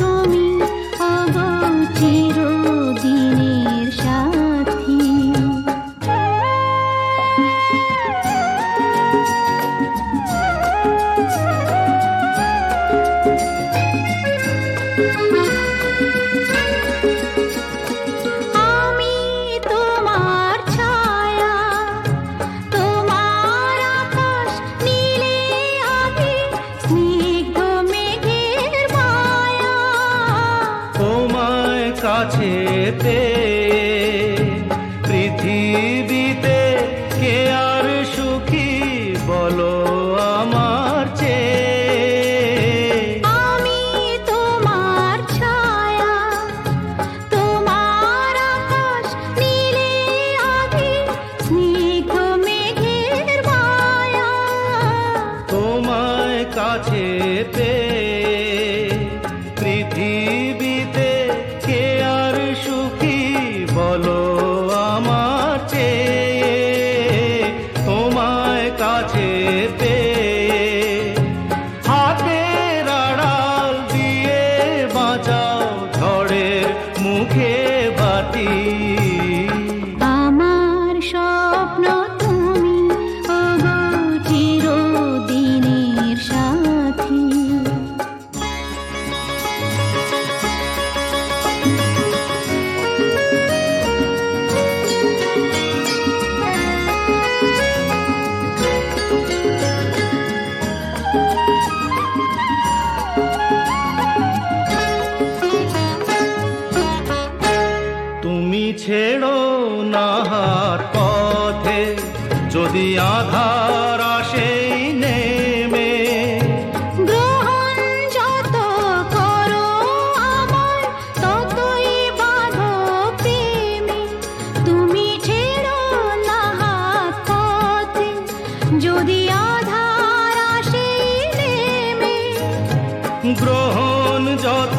তুমি ওগো চিরদিনের সাথী। আমি কাছে পেয়ে পৃথিবীতে কে আর সুখী বলো আমার চে আমি তোমার ছায়া তোমার আকাশ নীলে স্নিগ্ধ মেঘের মায়া। তোমায় কাছে পেয়ে পৃথিবীতে যদি আধার আসেই নেমে। গ্রহণ যত করো আমার ততই বাঁধো প্রেমে। তুমি ছেড়ো না হাত পথে যদি আধার আসে নেমে। গ্রহণ যত